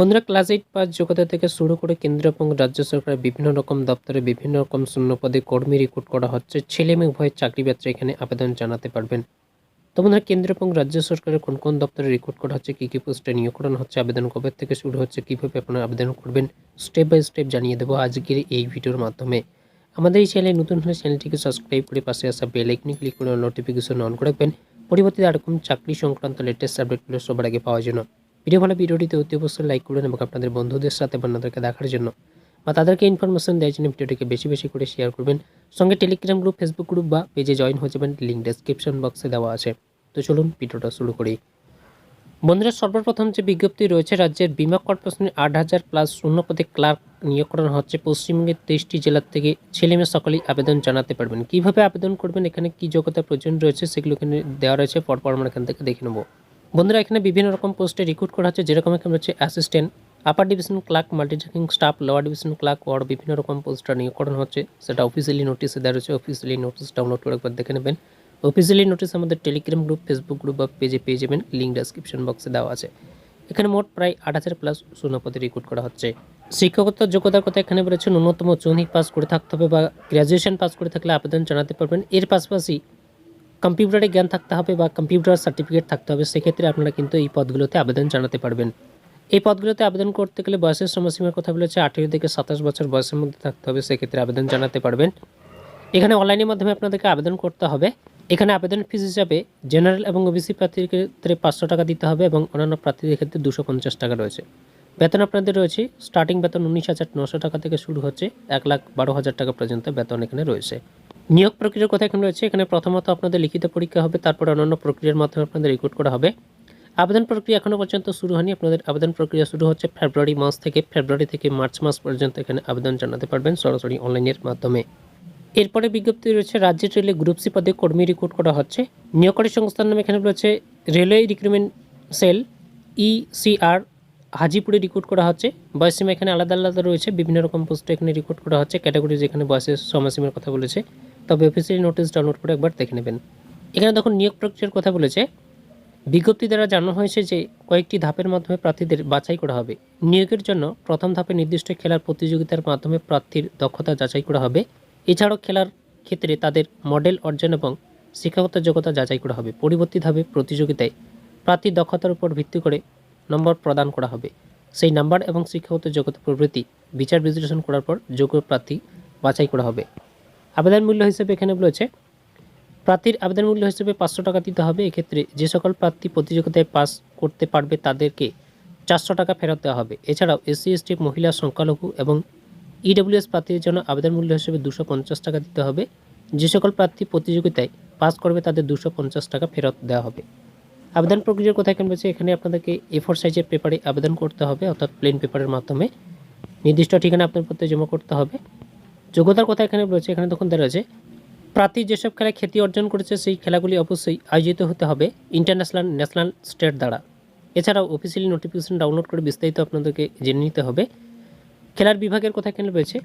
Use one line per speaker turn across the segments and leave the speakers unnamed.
বন্ধুরা class eight pass যোগ্যতা থেকে শুরু করে কেন্দ্র এবং রাজ্য সরকারের বিভিন্ন রকম দপ্তরে বিভিন্ন রকম শূন্য পদে কর্মী রিক্রুট করা হচ্ছে। ছেলে মেয়ে উভয় চাকরি ব্যবসা এখানে আবেদন জানাতে পারবেন। তো বন্ধুরা কেন্দ্র এবং রাজ্য সরকারের কোন কোন দপ্তরে রিক্রুট করা হচ্ছে, কী কী পোস্টে নিয়োগ করানো হচ্ছে, আবেদন কবে থেকে শুরু হচ্ছে, কীভাবে আপনারা আবেদন করবেন স্টেপ বাই স্টেপ জানিয়ে দেবো আজকের এই ভিডিওর মাধ্যমে। আমাদের এই চ্যানেলে নতুন হলে চ্যানেলটিকে সাবস্ক্রাইব করে পাশে আসা বেল আইকনে ক্লিক করে নোটিফিকেশন অন করে রাখবেন। পরিবর্তিত এরকম চাকরি সংক্রান্ত লেটেস্ট আপডেটগুলো সবার আগে পাওয়ার জন্য। ভিডিও ভালো, ভিডিওটিতে অতি অবশ্যই লাইক করুন এবং আপনাদের বন্ধুদের সাথে বা অন্যদেরকে দেখার জন্য বা তাদেরকে ইনফরমেশন দেওয়ার জন্য ভিডিওটিকে বেশি বেশি করে শেয়ার করবেন। সঙ্গে টেলিগ্রাম গ্রুপ ফেসবুক গ্রুপ বা পেজে জয়েন হয়ে যাবেন লিঙ্ক ডেসক্রিপশন বক্সে দেওয়া আছে। তো চলুন ভিডিওটা শুরু করি। বন্ধুরা, সর্বপ্রথম যে বিজ্ঞপ্তি রয়েছে, রাজ্যের বিমা কর্পোরেশনের আট হাজার প্লাস শূন্য পদে ক্লার্ক নিয়োগ করানো হচ্ছে। পশ্চিমবঙ্গের তেইশটি জেলার থেকে ছেলেমেয়ে সকলেই আবেদন জানাতে পারবেন। কীভাবে আবেদন করবেন, এখানে কি যোগ্যতা প্রয়োজন রয়েছে, সেগুলো এখানে দেওয়া রয়েছে। পরপর আমরা এখান থেকে দেখে নেব। বন্ধুরা, এখানে বিভিন্ন রকম পোস্টে রিক্রুট করা হচ্ছে। যেরকম এখানে হচ্ছে assistant upper division clerk multitasking staff lower division clerk ward বিভিন্ন রকম পোস্টার নিয়োগ করানো হচ্ছে। সেটা অফিসিয়ালি নোটিশে দেওয়া রয়েছে। অফিসিয়ালি নোটিস ডাউনলোড করে একবার দেখে নেবেন। অফিসিয়ালি নোটিশ আমাদের টেলিগ্রাম গ্রুপ ফেসবুক গ্রুপ বা পেজে পেয়ে যাবেন। লিঙ্ক ডেসক্রিপশন বক্সে দেওয়া আছে। এখানে মোট প্রায় আট হাজার প্লাস শূন্যপদে রিক্রুট করা হচ্ছে। শিক্ষকতার যোগ্যতার কথা এখানে বলেছে, ন্যূনতম চৌনিক পাস করে থাকতে হবে বা গ্র্যাজুয়েশন পাস করে থাকলে আবেদন জানাতে পারবেন। এর পাশাপাশি কম্পিউটারে জ্ঞান থাকতে হবে বা কম্পিউটার সার্টিফিকেট থাকতে হবে, সেক্ষেত্রে আপনারা কিন্তু এই পদগুলোতে আবেদন জানাতে পারবেন। এই পদগুলোতে আবেদন করতে গেলে বয়সের সময়সীমার কথা বলেছে, আঠেরো থেকে সাতাশ বছর বয়সের মধ্যে থাকতে হবে, সেক্ষেত্রে আবেদন জানাতে পারবেন। এখানে অনলাইনের মাধ্যমে আপনাদেরকে আবেদন করতে হবে। এখানে আবেদন ফিস হিসাবে জেনারেল এবং ওবিসি প্রার্থীর ক্ষেত্রে পাঁচশো টাকা দিতে হবে এবং অন্যান্য প্রার্থীদের ক্ষেত্রে দুশো পঞ্চাশ টাকা রয়েছে। বেতন আপনাদের রয়েছে স্টার্টিং বেতন উনিশ হাজার নশো টাকা থেকে শুরু হচ্ছে, এক লাখ বারো হাজার টাকা পর্যন্ত বেতন এখানে রয়েছে। নিয়োগ প্রক্রিয়ার কথা এখানে রয়েছে। এখানে প্রথমত আপনাদের লিখিত পরীক্ষা হবে, তারপর অন্যান্য প্রক্রিয়ার মাধ্যমে আপনাদের রিক্রুট করা হবে। আবেদন প্রক্রিয়া এখনও পর্যন্ত শুরু হয়নি। আপনাদের আবেদন প্রক্রিয়া শুরু হচ্ছে ফেব্রুয়ারি মাস থেকে। ফেব্রুয়ারি থেকে মার্চ মাস পর্যন্ত এখানে আবেদন জানাতে পারবেন সরাসরি অনলাইনের মাধ্যমে। এরপরে বিজ্ঞপ্তি রয়েছে রাজ্যের রেলে গ্রুপ সি পদে কর্মী রিক্রুট করা হচ্ছে। নিয়োগকারী সংস্থার নামে এখানে রয়েছে রেলওয়ে রিক্রুটমেন্ট সেল ইসিআর হাজিপুরে রিক্রুট করা হচ্ছে। বয়সীমা এখানে আলাদা আলাদা রয়েছে। বিভিন্ন রকম পোস্টে এখানে রিক্রুট করা হচ্ছে। ক্যাটাগরি যেখানে বয়সের সময়সীমার কথা বলেছে। তবে অফিসিয়ালি নোটিশ ডাউনলোড করে একবার দেখে নেবেন। এখানে দেখুন, নিয়োগ প্রক্রিয়ার কথা বলেছে। বিজ্ঞপ্তি দ্বারা জানানো হয়েছে যে কয়েকটি ধাপের মাধ্যমে প্রার্থীদের বাছাই করা হবে। নিয়োগের জন্য প্রথম ধাপে নির্দিষ্ট খেলার প্রতিযোগিতার মাধ্যমে প্রার্থীর দক্ষতা যাচাই করা হবে। এছাড়াও খেলার ক্ষেত্রে তাদের মডেল অর্জন এবং শিক্ষাগত যোগ্যতা যাচাই করা হবে। পরবর্তী ধাপে প্রতিযোগিতায় প্রার্থীর দক্ষতার উপর ভিত্তি করে নম্বর প্রদান করা হবে। সেই নাম্বার এবং শিক্ষাগত যোগ্যতা প্রভৃতি বিচার বিশ্লেষণ করার পর যোগ্য প্রার্থী বাছাই করা হবে। আবেদন মূল্য হিসেবে এখানে বলেছে, প্রার্থীর আবেদন মূল্য হিসেবে পাঁচশো টাকা দিতে হবে। এক্ষেত্রে যে সকল প্রার্থী প্রতিযোগিতায় পাস করতে পারবে তাদেরকে চারশো টাকা ফেরত দেওয়া হবে। এছাড়াও এসসি, এসটি, মহিলা, সংখ্যালঘু এবং ইডব্লিউএস প্রার্থীর জন্য আবেদন মূল্য হিসেবে দুশো পঞ্চাশ টাকা দিতে হবে। যে সকল প্রার্থী প্রতিযোগিতায় পাস করবে তাদের দুশো পঞ্চাশ টাকা ফেরত দেওয়া হবে। আবেদন প্রক্রিয়ার কথা এখানে বলছে, এখানে আপনাদেরকে এ ফোর সাইজের পেপারে আবেদন করতে হবে, অর্থাৎ প্লেন পেপারের মাধ্যমে। নির্দিষ্ট ঠিকানা আপনার প্রত্যেক জমা করতে হবে। যোগ্যতার কথা এখানে রয়েছে, এখানে তখন দেওয়া রয়েছে, প্রার্থী যেসব খেলায় খ্যাতি অর্জন করেছে, সেই খেলাগুলি অবশ্যই আয়োজিত হতে হবে ইন্টারন্যাশনাল, ন্যাশনাল স্টেট দ্বারা। এছাড়াও অফিসিয়ালি নোটিফিকেশন ডাউনলোড করে বিস্তারিত আপনাদেরকে জেনে নিতে হবে। খেলার বিভাগের কথা এখানে রয়েছে,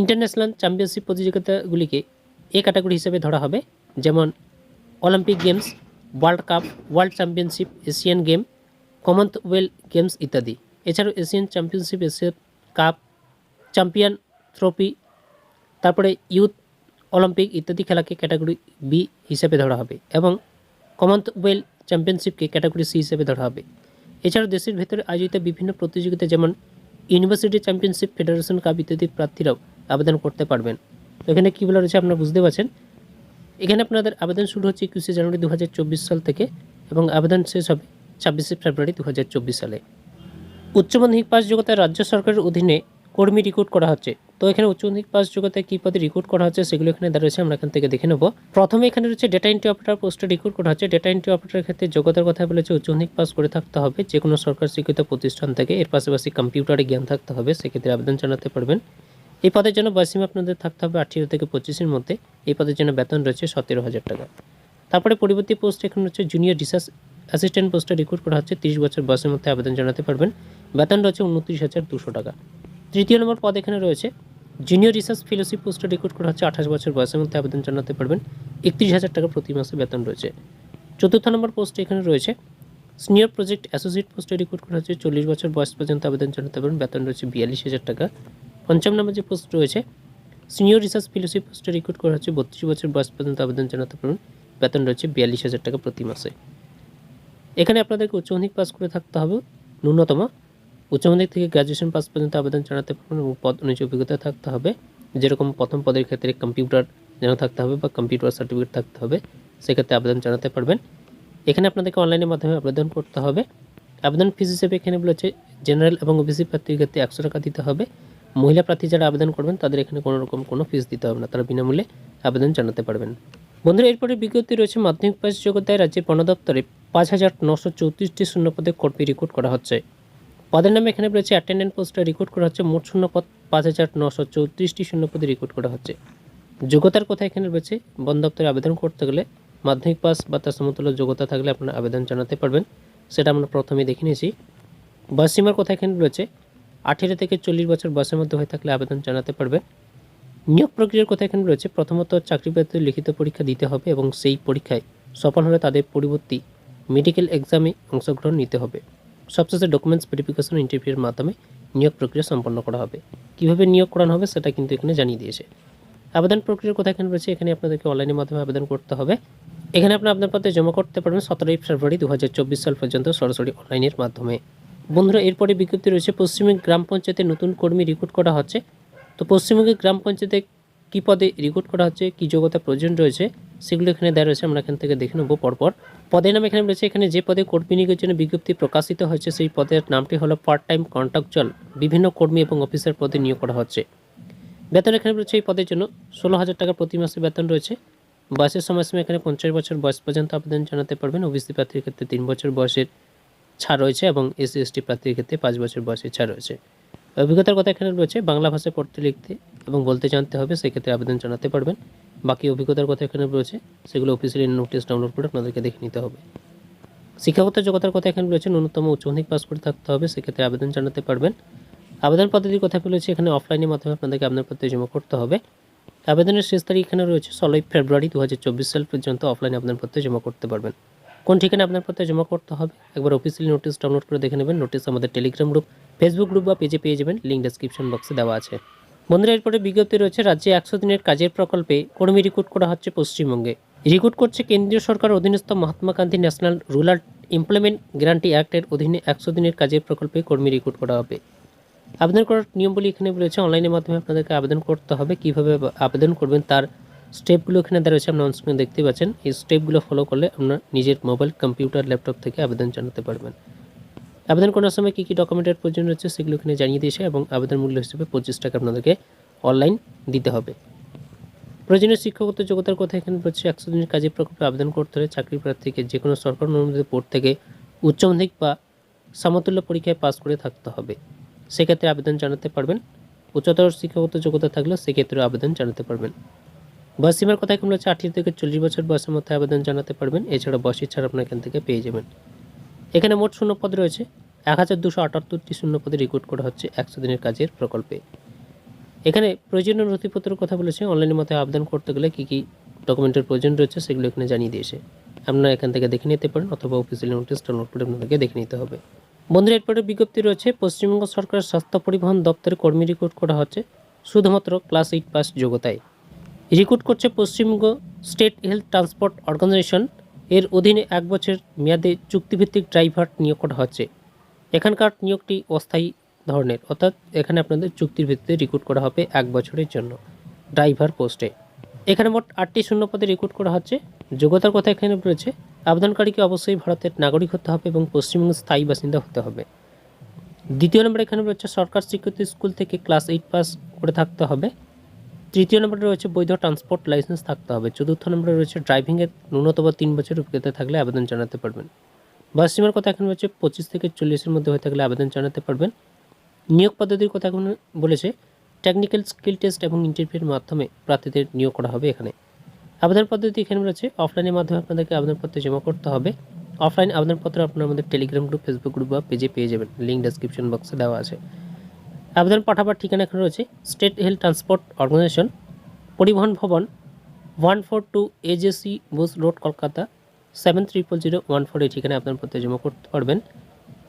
ইন্টারন্যাশনাল চ্যাম্পিয়নশিপ প্রতিযোগিতাগুলিকে এ ক্যাটাগরি হিসেবে ধরা হবে, যেমন Olympic games world cup world championship Asian game Commonwealth games ইত্যাদি। এছাড়াও Asian championship Asian cup champion trophy তারপরে ইউথ অলিম্পিক ইত্যাদি খেলাকে ক্যাটাগরি বি হিসেবে ধরা হবে এবং কমনওয়েলথ চ্যাম্পিয়নশিপকে ক্যাটাগরি সি হিসেবে ধরা হবে। এছাড়াও দেশের ভেতরে আয়োজিত বিভিন্ন প্রতিযোগিতা যেমন ইউনিভার্সিটি চ্যাম্পিয়নশিপ ফেডারেশন কাপ ইত্যাদি প্রার্থীরাও আবেদন করতে পারবেন। তো এখানে কী বলা রয়েছে আপনারা বুঝতে পারছেন? এখানে আপনাদের আবেদন শুরু হচ্ছে একুশে জানুয়ারি দু হাজার চব্বিশ সাল থেকে এবং আবেদন শেষ হবে ছাব্বিশে ফেব্রুয়ারি দু হাজার চব্বিশ সালে। উচ্চ মাধ্যমিক পাস যোগ্যতায় রাজ্য সরকারের অধীনে কর্মী রিক্রুট করা হচ্ছে। তো এখানে উচ্চ মাধ্যমিক পাস যোগ্যতায় কী পদে রিক্রুট করা হচ্ছে সেগুলো এখানে দেওয়া রয়েছে, আমরা এখান থেকে দেখে নেব। প্রথমে এখানে রয়েছে ডেটা এন্ট্রি অপারেটর পোস্টে রিক্রুট করা হচ্ছে। ডেটা এন্ট্রি অপারেটরের ক্ষেত্রে যোগ্যতার কথা বলেছে, উচ্চ মাধ্যমিক পাস করে থাকতে হবে। যে কোনো সরকার স্বীকৃত প্রতিষ্ঠান থেকে এর পাশাপাশি কম্পিউটারে জ্ঞান থাকতে হবে, সেক্ষেত্রে আবেদন জানাতে পারবেন। এই পদের জন্য বয়সীমা আপনাদের থাকতে হবে আঠেরো থেকে পঁচিশের মধ্যে। এই পদের জন্য বেতন রয়েছে সতেরো হাজার টাকা। তারপরে পরবর্তী পোস্ট এখানে হচ্ছে জুনিয়র রিসার্চ অ্যাসিস্ট্যান্ট পোস্টে রিক্রুট করা হচ্ছে। তিরিশ বছর বয়সের মধ্যে আবেদন জানাতে পারবেন। বেতন রয়েছে উনত্রিশ হাজার দুশো টাকা। তৃতীয় নম্বর পদ এখানে রয়েছে জুনিয়র রিসার্চ ফেলোশিপ পোস্টে রেকর্ড করা হচ্ছে আঠাশ বছর বয়সের মধ্যে আবেদন জানাতে পারবেন। একত্রিশ হাজার টাকা প্রতি মাসে বেতন রয়েছে। চতুর্থ নম্বর পোস্ট এখানে রয়েছে। সিনিয়র প্রজেক্ট অ্যাসোসিয়েট পোস্টে রিক্রুট করা হচ্ছে চল্লিশ বছর বয়স পর্যন্ত আবেদন জানাতে পারবেন, বেতন রয়েছে বিয়াল্লিশ হাজার টাকা। পঞ্চম নম্বর যে পোস্ট রয়েছে সিনিয়র রিসার্চ ফেলোশিপ পোস্টে রিক্রুট করা হচ্ছে বত্রিশ বছর বয়স পর্যন্ত আবেদন জানাতে পারবেন, বেতন রয়েছে বিয়াল্লিশ হাজার টাকা প্রতি মাসে। এখানে আপনাদেরকে উচ্চ মাধ্যমিক পাস করে থাকতে হবে, ন্যূনতম। উচ্চ মাধ্যমিক থেকে গ্র্যাজুয়েশন পাস পর্যন্ত আবেদন জানাতে পারবেন এবং পদ অনুযায়ী অভিজ্ঞতা থাকতে হবে। যেরকম প্রথম পদের ক্ষেত্রে কম্পিউটার যেন থাকতে হবে বা কম্পিউটার সার্টিফিকেট থাকতে হবে, সেক্ষেত্রে আবেদন জানাতে পারবেন। এখানে আপনাদেরকে অনলাইনের মাধ্যমে আবেদন করতে হবে। আবেদন ফিস হিসেবে এখানে বলেছে জেনারেল এবং ওবিসি প্রার্থীর ক্ষেত্রে একশো টাকা দিতে হবে। মহিলা প্রার্থী যারা আবেদন করবেন, তাদের এখানে কোনো রকম কোনো ফিস দিতে হবে না। তারা বিনামূল্যে আবেদন জানাতে পারবেন। বন্ধুরা, এরপরে বিজ্ঞপ্তি রয়েছে, মাধ্যমিক পাস যোগ্যতায় রাজ্যের বন দপ্তরে পাঁচ হাজার নশো চৌত্রিশটি শূন্যপদে কর্মী রিক্রুট করা হচ্ছে। পদের নামে এখানে রয়েছে অ্যাটেন্ডেন্ট পোস্টটা রিক্রুট করা হচ্ছে। মোট শূন্যপদ পাঁচ হাজার নশো চৌত্রিশটি শূন্যপদে রিক্রুট করা হচ্ছে। যোগ্যতার কথা এখানে রয়েছে। বন দপ্তরে আবেদন করতে গেলে মাধ্যমিক পাস বা তার সমতুল্য যোগ্যতা থাকলে আপনারা আবেদন জানাতে পারবেন। সেটা আমরা প্রথমে দেখে নিয়েছি। বয়সীমার কথা এখানে রয়েছে। আঠেরো থেকে চল্লিশ বছর বয়সের মধ্যে হয়ে থাকলে আবেদন জানাতে পারবে নিয়োগ প্রক্রিয়ার কথা এখানে রয়েছে। প্রথমত চাকরি প্রার্থীদের লিখিত পরীক্ষা দিতে হবে এবং সেই পরীক্ষায় সফল হলে তাদের পরবর্তী মেডিকেল এক্সামে অংশগ্রহণ নিতে হবে। সবশেষে ডকুমেন্টস ভেরিফিকেশন ইন্টারভিউর মাধ্যমে নিয়োগ প্রক্রিয়া সম্পন্ন করা হবে। কীভাবে নিয়োগ করানো হবে সেটা কিন্তু এখানে জানিয়ে দিয়েছে। আবেদন প্রক্রিয়ার কথা এখানে রয়েছে, এখানে আপনাদেরকে অনলাইনের মাধ্যমে আবেদন করতে হবে। এখানে আপনি আপনার পত্রে জমা করতে পারবেন সতেরোই ফেব্রুয়ারি দু হাজার চব্বিশ সাল পর্যন্ত সরাসরি অনলাইনের মাধ্যমে। বন্ধুরা, এরপরে বিজ্ঞপ্তি রয়েছে, পশ্চিমবঙ্গ গ্রাম পঞ্চায়েতে নতুন কর্মী রিক্রুট করা হচ্ছে। তো পশ্চিমবঙ্গের গ্রাম পঞ্চায়েতে কী পদে রিক্রুট করা হচ্ছে, কী যোগ্যতা প্রয়োজন রয়েছে, সেগুলো এখানে দেওয়া রয়েছে, আমরা এখান থেকে দেখে নেব পরপর। পদের নাম এখানে রয়েছে, এখানে যে পদে কর্মী নিয়োগের জন্য বিজ্ঞপ্তি প্রকাশিত হয়েছে, সেই পদের নামটি হলো পার্ট টাইম কন্ট্রাকচুয়াল বিভিন্ন কর্মী এবং অফিসার পদে নিয়োগ করা হচ্ছে। বেতন এখানে রয়েছে এই পদের জন্য, ষোলো হাজার টাকা প্রতি মাসে বেতন রয়েছে। বয়সের সময়সীমা এখানে পঞ্চাশ বছর বয়স পর্যন্ত আবেদন জানাতে পারবেন। ওবিসি প্রার্থীর ক্ষেত্রে তিন বছর বয়সের ছাড় রয়েছে এবং এসসি এসটি প্রার্থীর ক্ষেত্রে পাঁচ বছর বয়সের ছাড় রয়েছে। অভিজ্ঞতার কথা এখানে রয়েছে, বাংলা ভাষায় পড়তে লিখতে এবং বলতে জানতে হবে, সেক্ষেত্রে আবেদন জানাতে পারবেন। বাকি অভিজ্ঞতার কথা এখানে রয়েছে, সেগুলো অফিসিয়ালি নোটিশ ডাউনলোড করে আপনাদেরকে দেখে নিতে হবে। শিক্ষাগত যোগ্যতার কথা এখানে রয়েছে, ন্যূনতম উচ্চ মাধ্যমিক পাস করে থাকতে হবে, সেক্ষেত্রে আবেদন জানাতে পারবেন। আবেদন পদ্ধতির কথা বলেছে, এখানে অফলাইনের মাধ্যমে আপনাদেরকে আবেদন পত্র জমা করতে হবে। আবেদনের শেষ তারিখ এখানে রয়েছে, ষোলোই ফেব্রুয়ারি দু হাজার চব্বিশ সাল পর্যন্ত অফলাইনে আবেদনপত্র জমা করতে পারবেন। কোন ঠিকানা পত্রে জমা করতে হবে, একবার অফিসিয়ালি নোটিশ ডাউনলোড করে দেখে নেবেন। নোটিশ আমাদের টেলিগ্রাম গ্রুপ ফেসবুক গ্রুপ বা পেজে পেয়ে যাবেন লিঙ্ক ডেসক্রিপশন বক্সে দেওয়া আছে। বন্ধুরা, এরপরে বিজ্ঞপ্তি রয়েছে, রাজ্যে একশো দিনের কাজের প্রকল্পে কর্মী রিক্রুট করা হচ্ছে পশ্চিমবঙ্গে। রিক্রুট করছে কেন্দ্রীয় সরকার অধীনস্থ Mahatma Gandhi national rural employment guarantee অ্যাক্টের অধীনে একশো দিনের কাজের প্রকল্পে কর্মী রিক্রুট করা হবে। আবেদন করার নিয়মগুলি এখানে রয়েছে। অনলাইনের মাধ্যমে আপনাদেরকে আবেদন করতে হবে, কীভাবে আবেদন করবেন তার স্টেপগুলো এখানে দেওয়া রয়েছে। আপনার অনস্ক্রিনে দেখতে পাচ্ছেন, এই স্টেপগুলো ফলো করলে আপনার নিজের মোবাইল, কম্পিউটার, ল্যাপটপ থেকে আবেদন জানাতে পারবেন। আবেদন করার সময় কী কী ডকুমেন্টের প্রয়োজন রয়েছে সেগুলো এখানে জানিয়ে দিয়েছে এবং আবেদন মূল্য হিসেবে পঁচিশ টাকা আপনাদেরকে অনলাইন দিতে হবে। প্রয়োজনীয় শিক্ষাগত যোগ্যতার কথা এখানে রয়েছে একশো দিনের কাজের প্রকল্পে আবেদন করতে হলে চাকরি প্রার্থীকে যে কোনো সরকার অনুমোদিত বোর্ড থেকে উচ্চ মাধ্যমিক বা সমতুল্য পরীক্ষায় পাস করে থাকতে হবে। সেক্ষেত্রে আবেদন জানাতে পারবেন। উচ্চতর শিক্ষাগত যোগ্যতা থাকলে সেক্ষেত্রে আবেদন জানাতে পারবেন। বয়স সীমার কথা এখানে রয়েছে আঠারো থেকে চল্লিশ বছর বয়সের মধ্যে আবেদন জানাতে পারবেন। এছাড়া বয়সের ছাড় আপনার এখান থেকে পেয়ে যাবেন। এখানে মোট শূন্য পদ রয়েছে। এক হাজার দুশো আটাত্তরটি শূন্য পদে রিক্রুট করা হচ্ছে একশো দিনের কাজের প্রকল্পে। এখানে প্রয়োজনীয় নথিপত্রের কথা বলেছে। অনলাইনের মধ্যে আবেদন করতে গেলে কী কী ডকুমেন্টের প্রয়োজন রয়েছে সেগুলো এখানে জানিয়ে দিয়েছে। আপনারা এখান থেকে দেখে নিতে পারেন অথবা অফিসিয়াল নোটিশ ডাউনলোড করে আপনাদেরকে দেখে নিতে হবে। বন্ধুরা, এরপরে বিজ্ঞপ্তি রয়েছে, পশ্চিমবঙ্গ সরকারের স্বাস্থ্য পরিবহন দপ্তরে কর্মী রিক্রুট করা হচ্ছে শুধুমাত্র ক্লাস এইট পাস যোগ্যতায়। রিক্রুট করছে Paschimbanga state health transport organisation এর অধীনে এক বছর মেয়াদে চুক্তিভিত্তিক ড্রাইভার নিয়োগ করা হচ্ছে। এখানকার নিয়োগটি অস্থায়ী ধরনের, অর্থাৎ এখানে আপনাদের চুক্তির ভিত্তিতে রিক্রুট করা হবে এক বছরের জন্য ড্রাইভার পোস্টে। এখানে মোট আটটি শূন্য পদে রিক্রুট করা হচ্ছে। যোগ্যতার কথা এখানে রয়েছে, আবেদনকারীকে অবশ্যই ভারতের নাগরিক হতে হবে এবং পশ্চিমবঙ্গের স্থায়ী বাসিন্দা হতে হবে। দ্বিতীয় নম্বরে এখানে রয়েছে সরকার স্বীকৃত স্কুল থেকে ক্লাস এইট পাস করে থাকতে হবে। তৃতীয় নম্বরে রয়েছে বৈধ ট্রান্সপোর্ট লাইসেন্স থাকতে হবে। চতুর্থ নম্বরে রয়েছে ড্রাইভিংয়ের ন্যূনতম তিন বছর অভিজ্ঞতা থাকলে আবেদন জানাতে পারবেন। বয়স সীমার কথা এখন রয়েছে, পঁচিশ থেকে চল্লিশের মধ্যে হয়ে থাকলে আবেদন জানাতে পারবেন। নিয়োগ পদ্ধতির কথা এখন বলেছে টেকনিক্যাল স্কিল টেস্ট এবং ইন্টারভিউর মাধ্যমে প্রার্থীদের নিয়োগ করা হবে এখানে। আবেদন পদ্ধতি এখানে রয়েছে অফলাইনের মাধ্যমে আপনাদেরকে আবেদনপত্র জমা করতে হবে। অফলাইন আবেদনপত্র আপনার আমাদের টেলিগ্রাম গ্রুপ ফেসবুক গ্রুপ বা পেজে পেয়ে যাবেন। লিঙ্ক ডেসক্রিপশন বক্সে দেওয়া আছে। আবেদন পাঠাবার ঠিকানা এখানে রয়েছে। State health transport organisation Paribahan Bhavan one four two AJC Bose road Kolkata seven triple zero one four এই ঠিকানায় আপনার জমা করতে পারবেন।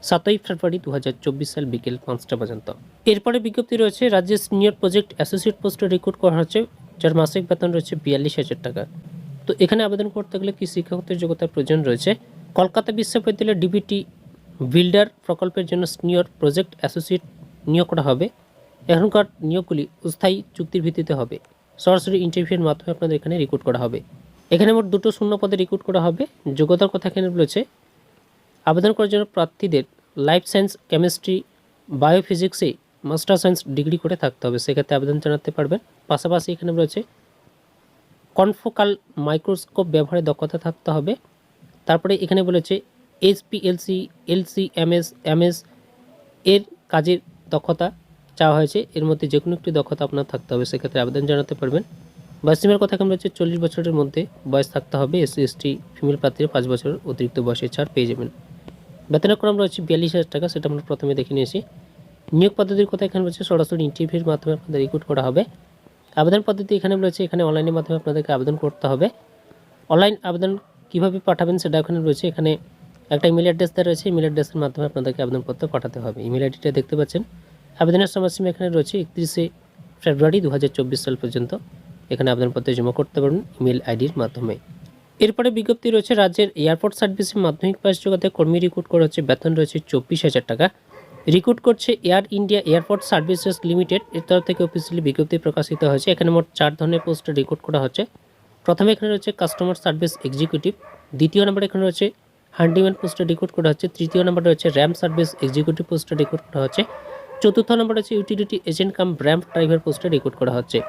সাতই ফেব্রুয়ারি দু হাজার চব্বিশ সাল বিকেল পাঁচটা পর্যন্ত। এরপরে বিজ্ঞপ্তি রয়েছে, রাজ্যের সিনিয়র প্রজেক্ট অ্যাসোসিয়েট পোস্টে রিক্রুট করা হচ্ছে, যার মাসিক বেতন রয়েছে বিয়াল্লিশ হাজার টাকা। তো এখানে আবেদন করতে গেলে কি শিক্ষাগতের যোগ্যতার প্রয়োজন রয়েছে? কলকাতা বিশ্ববিদ্যালয়ের ডিবিটি বিল্ডার প্রকল্পের জন্য সিনিয়র প্রজেক্ট অ্যাসোসিয়েট নিয়োগ করা হবে। এখনকার নিয়োগগুলি স্থায়ী চুক্তির ভিত্তিতে হবে। সরাসরি ইন্টারভিউয়ের মাধ্যমে আপনাদের এখানে রিক্রুট করা হবে। এখানে মোট দুটো শূন্য পদে রিক্রুট করা হবে। যোগ্যতার কথা এখানে বলেছে। আবেদন করার জন্য প্রার্থীদের লাইফ সায়েন্স কেমিস্ট্রি বায়োফিজিক্সে মাস্টার সায়েন্স ডিগ্রি করে থাকতে হবে। সেক্ষেত্রে আবেদন জানাতে পারবেন। পাশাপাশি এখানে রয়েছে কনফোকাল মাইক্রোস্কোপ ব্যবহারে দক্ষতা থাকতে হবে। তারপরে এখানে বলেছে এইচপিএলসি এলসি এমএস এমএস এর কাজের দক্ষতা চাওয়া হয়েছে, এর মধ্যে যে কোনো একটি দক্ষতা আপনার থাকতে হবে, সেক্ষেত্রে আবেদন জানাতে পারবেন। বয়সীমার কথা এখানে রয়েছে চল্লিশ বছরের মধ্যে বয়স থাকতে হবে এসসি এসটি ফিমেল প্রার্থীরা পাঁচ বছর অতিরিক্ত বয়সের ছাড় পেয়ে যাবেন। বেতনের ক্রম রয়েছে বিয়াল্লিশ হাজার টাকা, সেটা আমরা প্রথমে দেখে নিয়েছি। নিয়োগ পদ্ধতির কথা এখানে রয়েছে সরাসরি ইন্টারভিউর মাধ্যমে আপনাদের রিক্রুট করা হবে। আবেদন পদ্ধতি এখানে রয়েছে এখানে অনলাইনের মাধ্যমে আপনাদেরকে আবেদন করতে হবে। অনলাইন আবেদন কীভাবে পাঠাবেন সেটা এখানে রয়েছে এখানে একটা ইমেল অ্যাড্রেস দেওয়া রয়েছে ইমেল অ্যাড্রেসের মাধ্যমে আপনাদেরকে আবেদনপত্র পাঠাতে হবে। ইমেল আইডিটা দেখতে পাচ্ছেন। আবেদনের সময়সীমা এখানে রয়েছে একত্রিশে ফেব্রুয়ারি দু হাজার চব্বিশ সাল পর্যন্ত। এখানে আবেদনপত্র জমা করতে পারবেন ইমেল আইডির মাধ্যমে। এরপরে বিজ্ঞপ্তি রয়েছে, রাজ্যের এয়ারপোর্ট সার্ভিসে মাধ্যমিক পাস জগতে কর্মী রিক্রুট করা হচ্ছে বেতন রয়েছে চব্বিশ হাজার টাকা। রিক্রুট করছে air India airport services limited এর তরফ থেকে অফিসিয়ালি বিজ্ঞপ্তি প্রকাশিত হয়েছে। এখানে মোট চার ধরনের পোস্টে রিক্রুট করা হচ্ছে। প্রথমে এখানে রয়েছে কাস্টমার সার্ভিস এক্সিকিউটিভ দ্বিতীয় নম্বরে এখানে রয়েছে হ্যান্ডিম্যান পোস্টে রিক্রুট করা হচ্ছে। তৃতীয় নম্বরে হচ্ছে র্যাম সার্ভিস এক্সিকিউটিভ পোস্টে রিক্রুট করা হচ্ছে। চতুর্থ নম্বরে হচ্ছে utility agent cum ramp driver পোস্টে রিক্রুট করা হচ্ছে।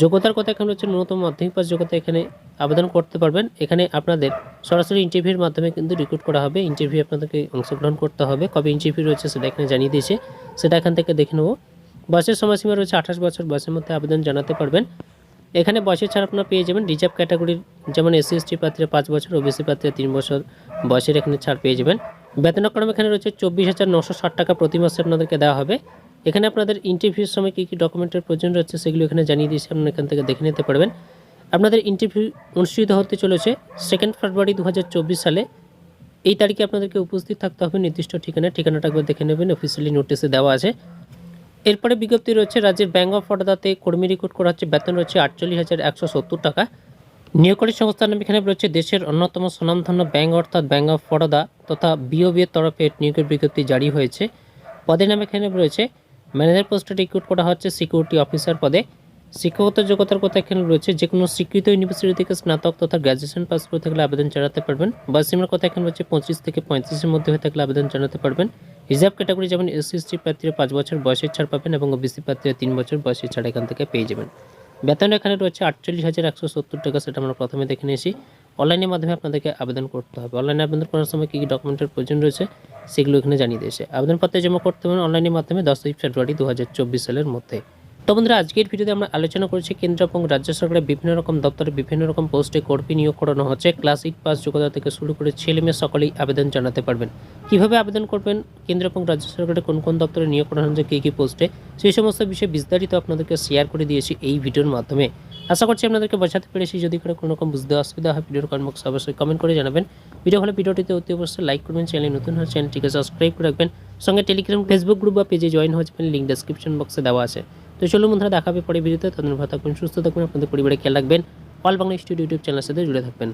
যোগ্যতার কথা এখানে হচ্ছে ন্যূনতম মাধ্যমিক পাস যোগ্যতা এখানে আবেদন করতে পারবেন। এখানে আপনাদের সরাসরি ইন্টারভিউর মাধ্যমে কিন্তু রিক্রুট করা হবে। ইন্টারভিউ আপনাদেরকে অংশগ্রহণ করতে হবে। কবে ইন্টারভিউ রয়েছে সেটা এখানে জানিয়ে দিয়েছে। সেটা এখান থেকে দেখে নেব। বয়সের সময়সীমা রয়েছে আঠাশ বছর। বয়সের মধ্যে আবেদন জানাতে পারবেন। এখানে বয়সের ছাড় আপনারা পেয়ে যাবেন। রিজার্ভ ক্যাটাগরির যেমন এসসি, এসটি প্রার্থীরা পাঁচ বছর, ওবিসি প্রার্থীরা তিন বছর বয়সের এখানে ছাড় পেয়ে যাবেন। বেতনক্রম এখানে রয়েছে চব্বিশ হাজার নশো ষাট টাকা প্রতি মাসে আপনাদেরকে দেওয়া হবে। এখানে আপনাদের ইন্টারভিউর সময় কী কী ডকুমেন্টের প্রয়োজন রয়েছে সেগুলো এখানে জানিয়ে দিয়েছি, আপনারা এখান থেকে দেখে নিতে পারবেন। আপনাদের ইন্টারভিউ অনুষ্ঠিত হতে চলেছে সেকেন্ড ফেব্রুয়ারি দু হাজার চব্বিশ সালে। এই তারিখে আপনাদেরকে উপস্থিত থাকতে হবে, নির্দিষ্ট ঠিকানা, ঠিকানাটা একবার দেখে নেবেন। অফিসিয়ালি নোটিশে দেওয়া আছে। এরপরে বিজ্ঞপ্তি রয়েছে, রাজ্যের ব্যাঙ্ক অফ বরোদাতে কর্মী রিক্রুট করা হচ্ছে বেতন রয়েছে আটচল্লিশ হাজার একশো সত্তর টাকা। নিয়োগকারী সংস্থার নাম এখানে রয়েছে, দেশের অন্যতম স্বনামধন্য ব্যাঙ্ক অর্থাৎ ব্যাঙ্ক অফ বরোদা তথা বিওবি এর তরফে নিয়োগের বিজ্ঞপ্তি জারি হয়েছে। পদের নাম এখানে রয়েছে, ম্যানেজার পোস্টে রিক্রুট করা হচ্ছে সিকিউরিটি অফিসার পদে। শিক্ষাগত যোগ্যতার কথা এখানে রয়েছে যে কোনো স্বীকৃত ইউনিভার্সিটি থেকে স্নাতক তথা গ্র্যাজুয়েশন পাস করে থাকলে আবেদন জানাতে পারবেন। বয়সীমার কথা এখানে রয়েছে, পঁচিশ থেকে পঁয়ত্রিশের মধ্যে হয়ে থাকলে আবেদন জানাতে পারবেন। রিজার্ভ ক্যাটাগরি যেমন এসসি এসটি প্রার্থীরা পাঁচ বছর বয়সের ছাড় পাবেন এবং ওবিসি প্রার্থীরা তিন বছর বয়সের ছাড় এখান থেকে পেয়ে যাবেন। বেতন এখানে রয়েছে আটচল্লিশ হাজার একশো সত্তর টাকা, সেটা আমরা প্রথমে দেখে নিয়েছি। অনলাইনের মাধ্যমে আপনাদেরকে আবেদন করতে হবে। অনলাইনে আবেদন করার সময় কী কী ডকুমেন্টের প্রয়োজন রয়েছে, সেগুলো এখানে জানিয়ে দিয়েছে। আবেদনপত্রে জমা করতে হবে অনলাইনের মাধ্যমে দশই ফেব্রুয়ারি দু হাজার চব্বিশ সালের মধ্যে। তো বন্ধুরা, আজকের ভিডিওতে আমরা আলোচনা করেছি কেন্দ্র এবং রাজ্য সরকারের বিভিন্ন রকম দপ্তরে বিভিন্ন রকম পোস্টে কর্মী নিয়োগ করানো হচ্ছে। ক্লাস এইট পাস যোগ্যতা থেকে শুরু করে ছেলে মেয়ে সকলেই আবেদন জানাতে পারবেন। কীভাবে আবেদন করবেন? কেন্দ্র এবং রাজ্য সরকারের কোন কোন দপ্তরে নিয়োগ করানো হচ্ছে? কী কী পোস্টে? সেই সমস্ত বিষয়ে বিস্তারিত আপনাদেরকে শেয়ার করে দিয়েছি এই ভিডিওর মাধ্যমে। আশা করছি আপনাদেরকে বোঝাতে পেরেছি। যদি কোনো কোনো রকম বুঝতে অসুবিধা হয়, ভিডিওর কমেন্ট বক্সে অবশ্যই কমেন্ট করে জানাবেন। ভিডিও হলে ভিডিওটিতে অতি অবশ্যই লাইক করবেন। চ্যানেল নতুন হলে চ্যানেলটিকে সাবস্ক্রাইব করে রাখবেন। সঙ্গে টেলিগ্রাম ফেসবুক গ্রুপ বা পেজে জয়েন হয়ে যাবেন লিঙ্ক ডেসক্রিপশন বক্সে দেওয়া আছে। তো চলো বন্ধুরা দেখাবে পরে ভিডিওতে। তাদের ভালো থাকবেন সুস্থ থাকবেন আপনাদের পরিবারে খেয়াল রাখবেন। অল বাংলা স্টুডিও ইউটিউব চ্যানেলের সাথে জুড়ে থাকবেন।